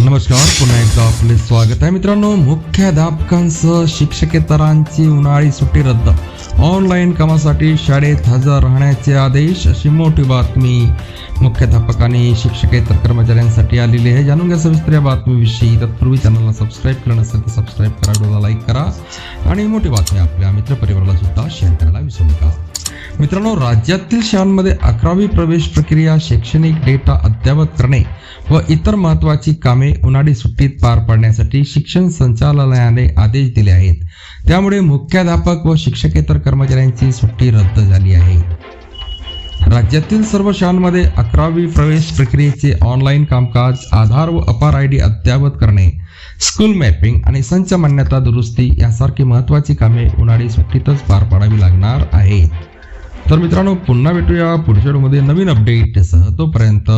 नमस्कार पुन्हा एकदा आपले स्वागत आहे. मित्रांनो मुख्याध्यापकांसह शिक्षकेतरांची उन्हाळी सुट्टी रद्द. ऑनलाईन कामासाठी शाळेत हजर राहण्याचे आदेश अशी मोठी बातमी मुख्याध्यापकांनी शिक्षकेतर कर्मचाऱ्यांसाठी आलेली आहे. जाणून घ्या सविस्तर या बातमीविषयी. तत्पूर्वी चॅनलला सबस्क्राईब केलं नसेल तर सबस्क्राईब करा डोला लाईक करा. आणि मोठी बातमी आपल्या मित्रपरिवाराला सुद्धा मित्रांनो राज्यातील शाळांमध्ये अकरावी प्रवेश प्रक्रिया शैक्षणिक डेटा अद्ययावत करणे व इतर महत्वाची कामे उन्हाळी सुट्टीत पार पाडण्यासाठी शिक्षण संचालनालयाने आदेश दिले आहेत. त्यामुळे मुख्याध्यापक व शिक्षकेतर कर्मचाऱ्यांची सुट्टी रद्द झाली आहे. राज्यातील सर्व शाळांमध्ये अकरावी प्रवेश प्रक्रियेचे ऑनलाईन कामकाज आधार व अपार आय डी अद्ययावत करणे स्कूल मॅपिंग आणि संच मान्यता दुरुस्ती यासारखी महत्त्वाची कामे उन्हाळी सुट्टीतच पार पाडावी लागणार आहेत. तर मित्रांनो पुन्हा भेटूया पुढच्या व्हिडिओमध्ये नवीन अपडेटसह तोपर्यंत